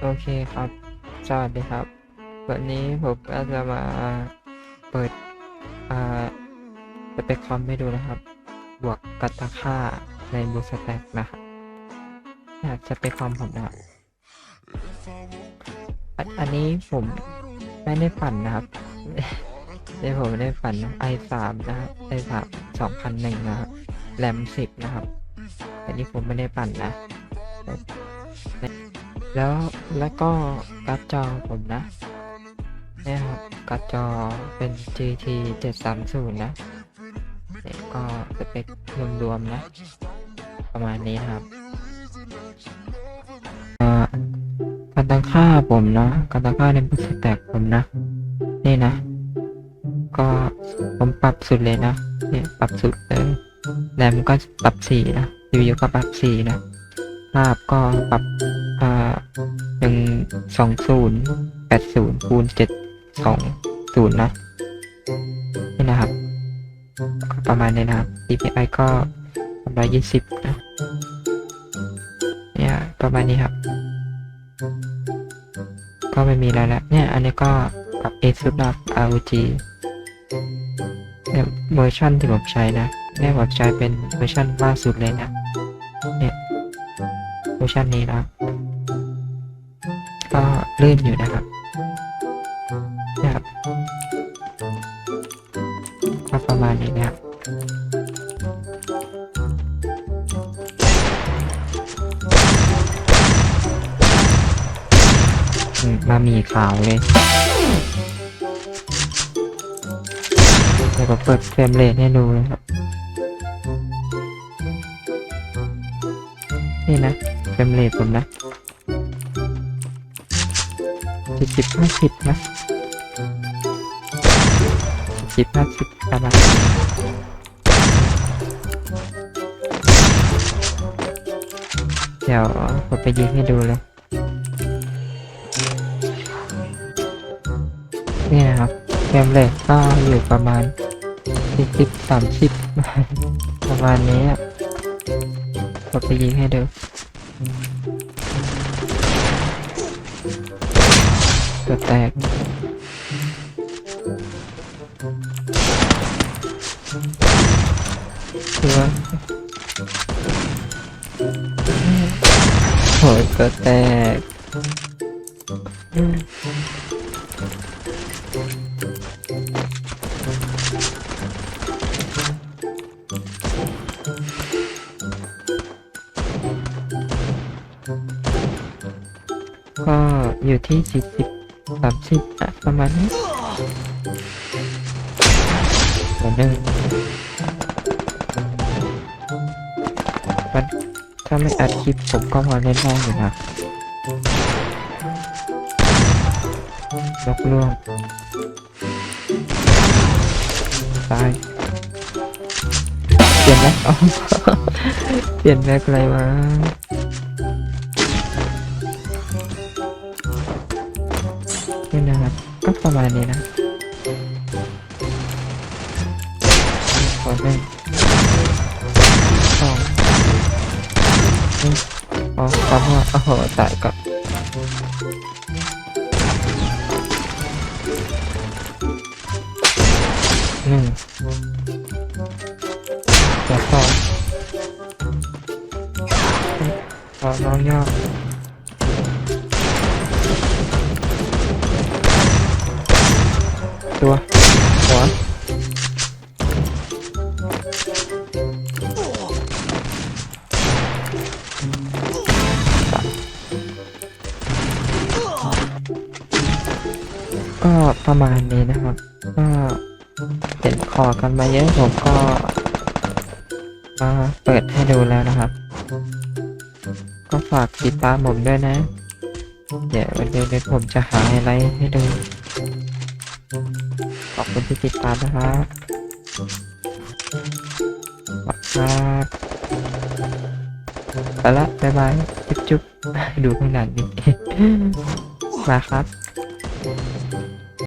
โอเคครับ สวัสดีครับ วันนี้ผมก็จะมาเปิดอ่าสเปคคอมให้ดูนะครับ บวกกัตตาค่าในบูสแต็กนะครับอยากสเปคคอมผมนะครับอันอันนี้ผมไม่ได้ปั่นนะครับนี่ผมไม่ได้ปั่นนะ i3 นะครับ i3 2001นะครับแรม10 นะครับ อันนี้ผมไม่ได้ปั่นนะ แล้วแล้วก็การ์ดจอผมนะเนี่ยครับการ์ดจอเป็น GT 730 นะเนี่ยก็สเปครวมๆนะ ประมาณนี้ครับอ่าการตั้งค่าผมเนาะการตั้งค่าในบูสแต็กผมนะ นี่นะ ก็ผมปรับสุดเลยนะเนี่ยปรับสุดเลยแรมก็ปรับสี่นะ CPU ก็ปรับสี่นะภาพก็ปรับ อ่าหนึ่งสองศูนย์แปดศูนย์คูณเจ็ดสองศูนย์นะ นี่นะครับ ประมาณนี้นะครับ DPI ก็ร้อยยี่สิบนะเนี่ยประมาณนี้ครับ ก็ไม่มีอะไรแล้วเนี่ย อันนี้ก็ปรับ ASUS นะครับ ROG เนี่ยเวอร์ชันที่ผมใช้นะเนี่ยผมใช้เป็นเวอร์ชันล่าสุดเลยนะ เนี่ยเวอร์ชันนี้นะ ลื่นอยู่นะครับนะครับก็ประมาณนี้นะครับมมามีขาวเลยเดี๋ยวผมเปิดเฟรมเรทให้ดูนะครับ นี่นะเฟรมเรทผมนะ สิบสิบห้าสิบนะสิบห้าสิบประมาณเดี๋ยวผมไปยิงให้ดูเลยนี่นะครับเฟรมเรทก็อยู่ประมาณสิบสิบสามสิบประมาณนี้อะผมไปยิงให้ดู ตัวแตกตัวโหยตัวแตกก็อยู่ที่สี่ สามสิบอะประมาณนี้เหมือนเดิมมันถ้าไม่อัดคลิปผมก็พอเล่นได้อยู่นะยกล่วงตาย เปลี่ยนแม็กอ๋อเปลี่ยนแม็กอะไรมา ประมาณนี้นะขอหนึ่งสองนี่อ๋อตามว่าโอ้โหตายก่อนหนึ่งจะสองขอน้องย่อ ตัวหัวก็ประมาณนี้นะครับ ก็เห็นขอกันมาเยอะผมก็มาเปิดให้ดูแล้วนะครับ ก็ฝากติดตามผมด้วยนะ เดี๋ยววันเดี๋ยวผมจะหาอะไรให้ดู อบคุณที่ติดตามนะครับขอบคุณครับไปละบ๊ายบายจุ๊บจุ๊บดูข้างหลังนี่มาครับ